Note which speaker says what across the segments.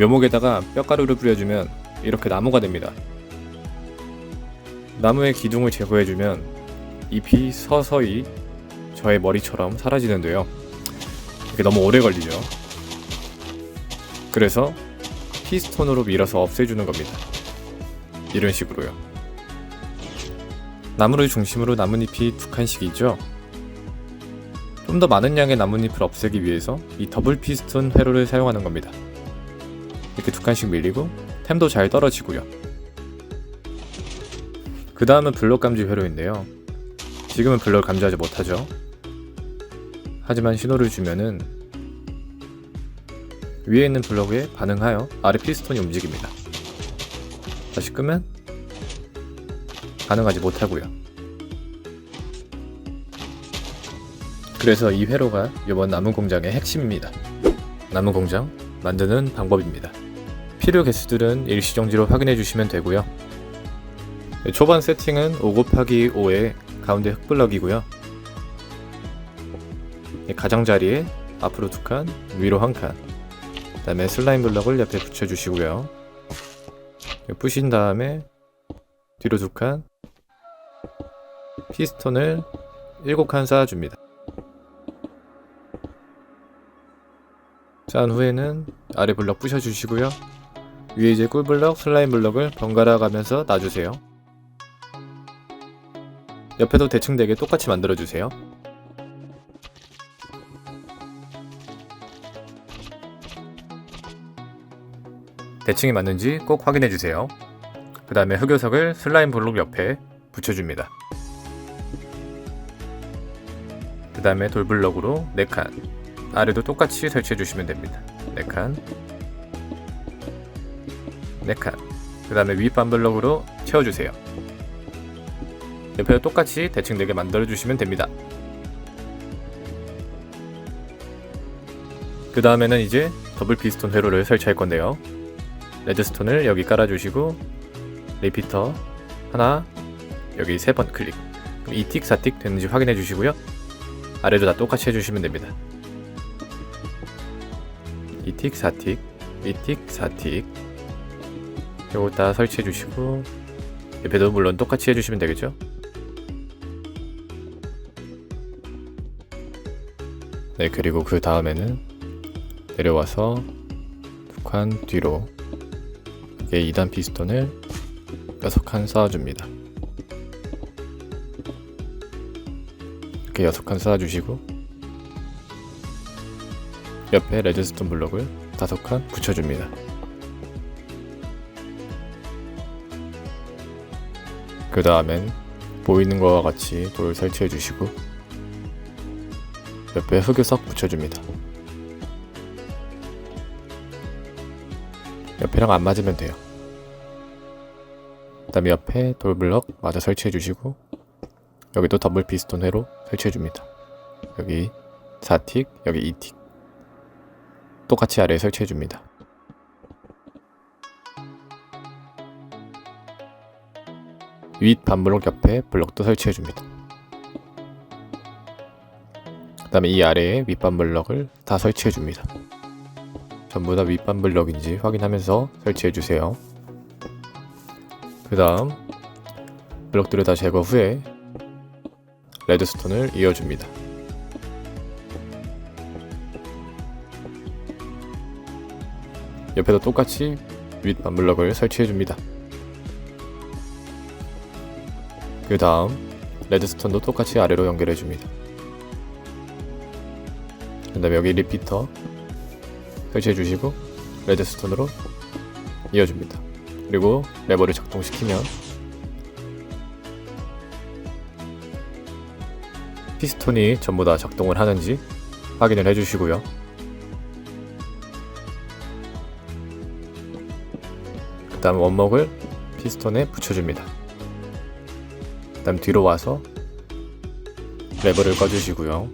Speaker 1: 묘목에다가 뼈가루를 뿌려주면 이렇게 나무가 됩니다. 나무의 기둥을 제거해주면 잎이 서서히 저의 머리처럼 사라지는데요. 이게 너무 오래 걸리죠. 그래서 피스톤으로 밀어서 없애주는 겁니다. 이런 식으로요. 나무를 중심으로 나뭇잎이 있죠. 좀 더 많은 양의 나뭇잎을 없애기 위해서 이 더블 피스톤 회로를 사용하는 겁니다. 이렇게 두 칸씩 밀리고 템도 잘 떨어지고요. 그 다음은 블록 감지 회로인데요. 지금은 블록을 감지하지 못하죠. 하지만 신호를 주면은 위에 있는 블록에 반응하여 아래 피스톤이 움직입니다. 다시 끄면 반응하지 못하고요. 그래서 이 회로가 이번 나무 공장의 핵심입니다. 나무 공장 만드는 방법입니다. 필요 개수들은 일시정지로 확인해 주시면 되고요. 네, 초반 세팅은 5 곱하기 5의 가운데 흙블럭이고요. 이 가장자리에 앞으로 두 칸, 위로 한 칸. 그 다음에 슬라임 블럭을 옆에 붙여주시고요. 부신 다음에 뒤로 두 칸, 피스톤을 7칸 쌓아줍니다. 쌓은 후에는 아래 블럭 부셔주시고요. 위에 이제 꿀블럭, 슬라임 블럭을 번갈아 가면서 놔주세요. 옆에도 대충 되게 똑같이 만들어주세요. 대칭이 맞는지 꼭 확인해주세요. 그 다음에 흑요석을 슬라임 블록 옆에 붙여줍니다. 그 다음에 돌블럭으로 4칸 아래도 똑같이 설치해주시면 됩니다. 4칸 4칸 그 다음에 윗 반 블럭으로 채워주세요. 옆에도 똑같이 대칭 4개 만들어주시면 됩니다. 그 다음에는 이제 더블 피스톤 회로를 설치할 건데요. 레드스톤을 여기 깔아주시고 리피터 하나 여기 세 번 클릭 그럼 2틱 4틱 되는지 확인해 주시고요 아래도 다 똑같이 해주시면 됩니다 2틱 4틱 2틱 4틱 요거 다 설치해 주시고 옆에도 물론 똑같이 해주시면 되겠죠 네 그리고 그 다음에는 내려와서 두 칸 뒤로 이게 2단 피스톤을 6칸 쌓아줍니다. 이렇게 6칸 쌓아주시고 옆에 레드스톤 블록을 5칸 붙여줍니다. 그 다음엔 보이는 것과 같이 돌 설치해 주시고 옆에 흑요석 붙여줍니다. 옆에랑 안 맞으면 돼요. 그 다음에 옆에 돌블럭 마저 설치해 주시고 여기도 더블 피스톤 회로 설치해 줍니다. 여기 4틱, 여기 2틱 똑같이 아래에 설치해 줍니다. 윗 반블럭 옆에 블럭도 설치해 줍니다. 그 다음에 이 아래에 윗반 블럭을 다 설치해 줍니다. 전부 다 윗반 블럭인지 확인하면서 설치해 주세요. 그 다음 블럭들을 다 제거 후에 레드스톤을 이어줍니다. 옆에도 똑같이 윗반 블럭을 설치해 줍니다. 그 다음 레드스톤도 똑같이 아래로 연결해 줍니다. 그 다음에 여기 리피터 설치해 주시고 레드스톤으로 이어줍니다. 그리고 레버를 작동시키면 피스톤이 전부 다 작동을 하는지 확인을 해주시고요. 그 다음 원목을 피스톤에 붙여줍니다. 그다음 뒤로 와서 레버를 꺼주시고요.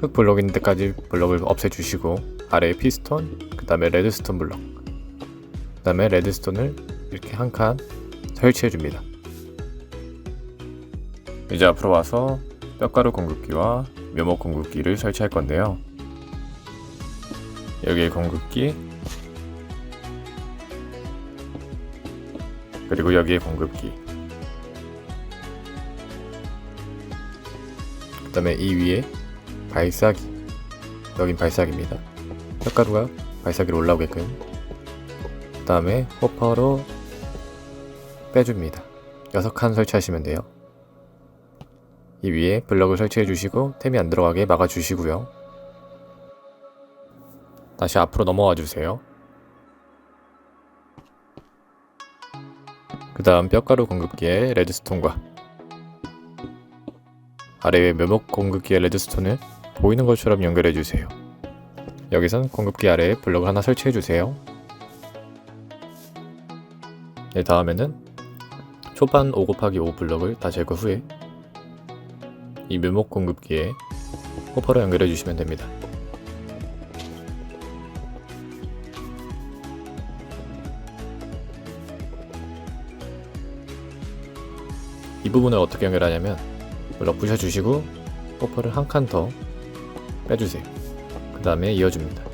Speaker 1: 흙 블록 있는 데까지 블록을 없애주시고 아래에 피스톤, 그 다음에 레드스톤 블록, 그 다음에 레드스톤을 이렇게 한 칸 설치해줍니다. 이제 앞으로 와서 뼈가루 공급기와 묘목 공급기를 설치할 건데요. 여기에 공급기 그리고 여기에 공급기 다음에 이 위에 발사기. 여긴 발사기입니다. 뼈가루가 발사기로 올라오게끔. 그 다음에 호퍼로 빼줍니다. 6칸 설치하시면 돼요. 이 위에 블럭을 설치해 주시고 템이 안 들어가게 막아 주시고요. 다시 앞으로 넘어와 주세요. 그 다음 뼈가루 공급기에 레드스톤과 아래에 묘목 공급기의 레드스톤을 보이는 것처럼 연결해 주세요. 여기선 공급기 아래에 블럭을 하나 설치해 주세요. 네, 다음에는 초반 5 곱하기 5 블럭을 다 제거 후에 이 묘목 공급기에 호퍼로 연결해 주시면 됩니다. 이 부분을 어떻게 연결하냐면 블럭 부셔주시고 호퍼를 한 칸 더 빼주세요. 그 다음에 이어줍니다.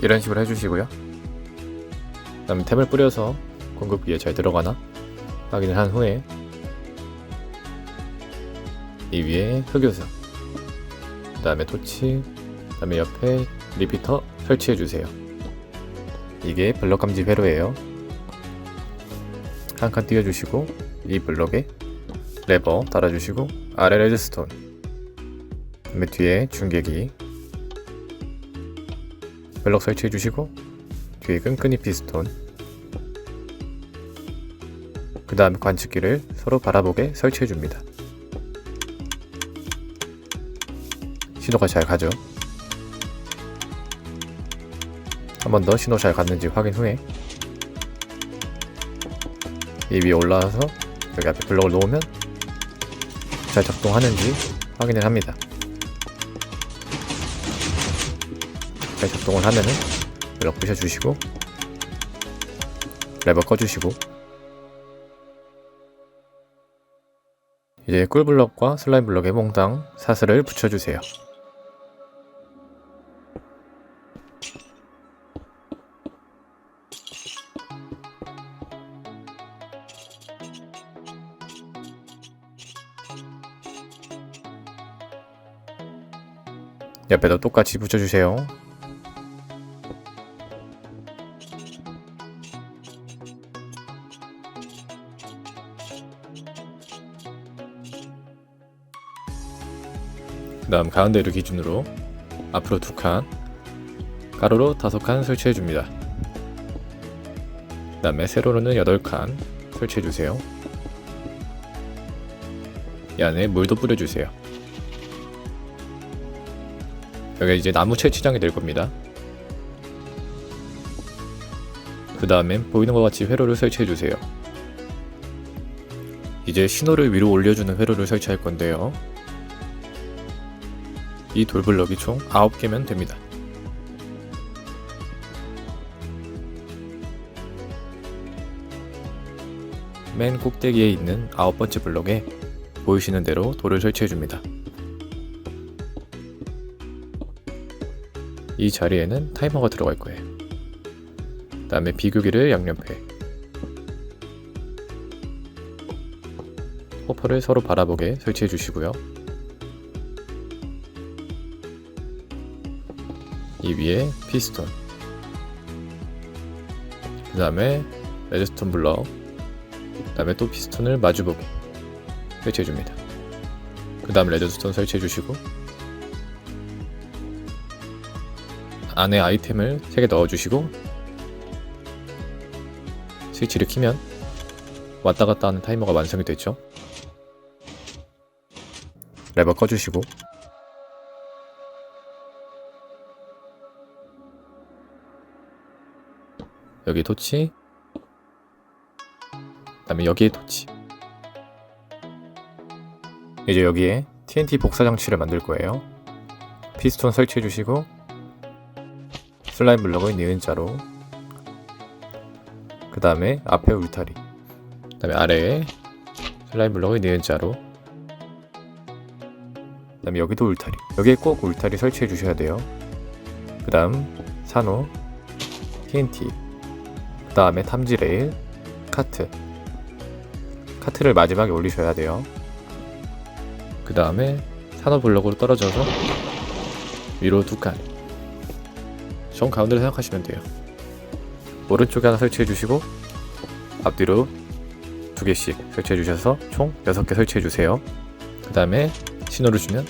Speaker 1: 이런 식으로 해주시고요. 그 다음에 템을 뿌려서 공급기에 잘 들어가나 확인을 한 후에 이 위에 흑요석 그 다음에 토치 그 다음에 옆에 리피터 설치해 주세요. 이게 블럭 감지 회로예요. 한 칸 띄워주시고 이 블럭에 레버 달아주시고 아래 레드스톤. 그다음에 뒤에 중계기. 블럭 설치해주시고 뒤에 끈끈이 피스톤. 그 다음에 관측기를 서로 바라보게 설치해줍니다. 신호가 잘 가죠? 한 번 더 신호 잘 갔는지 확인 후에 이 위에 올라와서 여기 앞에 블럭을 놓으면 잘 작동하는지 확인을 합니다. 잘 작동을 하면은 블럭 부셔주시고 레버 꺼주시고 이제 꿀블럭과 슬라임 블럭에 몽땅 사슬을 붙여주세요. 옆에도 똑같이 붙여주세요. 그 다음 가운데를 기준으로 앞으로 두 칸, 가로로 다섯 칸 설치해 줍니다. 그 다음에 세로로는 여덟 칸 설치해 주세요. 이 안에 물도 뿌려주세요. 여기 이제 나무 채취장이 될 겁니다. 그 다음엔 보이는 것 같이 회로를 설치해 주세요. 이제 신호를 위로 올려주는 회로를 설치할 건데요. 이 돌블럭이 총 9개면 됩니다. 맨 꼭대기에 있는 아홉 번째 블럭에 보이시는 대로 돌을 설치해 줍니다. 이 자리에는 타이머가 들어갈 거예요. 그 다음에 비교기를 양옆에 호퍼를 서로 바라보게 설치해 주시고요. 이 위에 피스톤 그 다음에 레드스톤 블럭 그 다음에 또 피스톤을 마주보게 설치해 줍니다. 그 다음 레드스톤 설치해 주시고 안에 아이템을 3개 넣어주시고 스위치를 키면 왔다 갔다 하는 타이머가 완성이 됐죠. 레버 꺼주시고 여기 토치 그 다음에 여기에 토치 이제 여기에 TNT 복사 장치를 만들 거예요. 피스톤 설치해 주시고 슬라임 블럭을 니은자로 그 다음에 앞에 울타리 그 다음에 아래에 슬라임 블럭을 니은자로 그 다음에 여기도 울타리 여기에 꼭 울타리 설치해 주셔야 돼요 그 다음 산호 TNT 다음에 탐지 레일, 카트. 카트를 마지막에 올리셔야 돼요. 그 다음에 산업 블록으로 떨어져서 위로 두 칸. 정 가운데를 생각하시면 돼요. 오른쪽에 하나 설치해 주시고 앞뒤로 두 개씩 설치해 주셔서 총 6개 설치해 주세요. 그 다음에 신호를 주면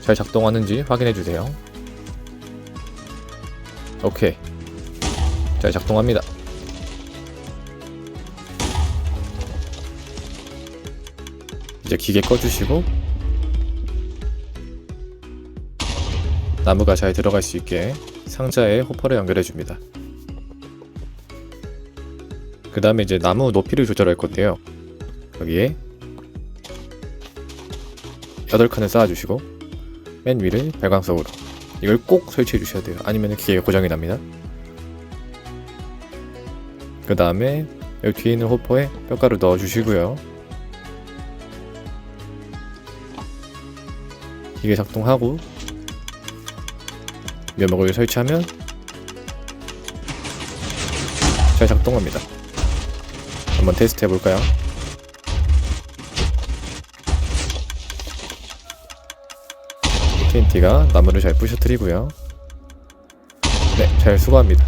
Speaker 1: 잘 작동하는지 확인해 주세요. 오케이. 잘 작동합니다. 이제 기계 꺼주시고 나무가 잘 들어갈 수 있게 상자에 호퍼를 연결해 줍니다. 그 다음에 이제 나무 높이를 조절할 건데요. 여기에 8칸을 쌓아주시고 맨 위를 발광석으로 이걸 꼭 설치해 주셔야 돼요. 아니면 기계가 고장이 납니다. 그 다음에 여기 뒤에 있는 호퍼에 뼈가루 넣어 주시고요. 이게 작동하고 면목을 설치하면 잘 작동합니다. 한번 테스트 해볼까요? TNT가 나무를 잘 부셔뜨리고요. 네, 잘 수고합니다.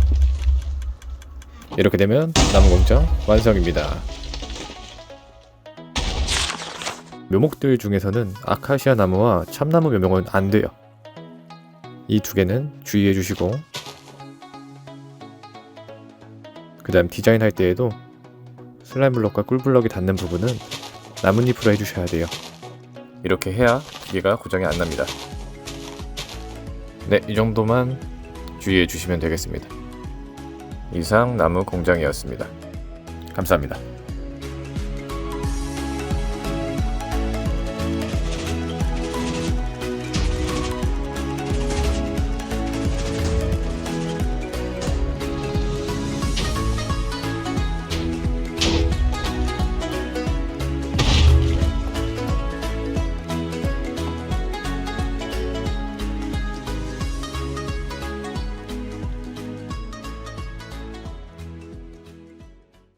Speaker 1: 이렇게 되면 나무 공장 완성입니다. 묘목들 중에서는 아카시아 나무와 참나무 묘목은 안 돼요. 이 두 개는 주의해 주시고 그 다음 디자인 할 때에도 슬라임 블럭과 꿀 블럭이 닿는 부분은 나뭇잎으로 해주셔야 돼요. 이렇게 해야 기계가 고장이 안 납니다. 네, 이 정도만 주의해 주시면 되겠습니다. 이상 나무 공장이었습니다. 감사합니다.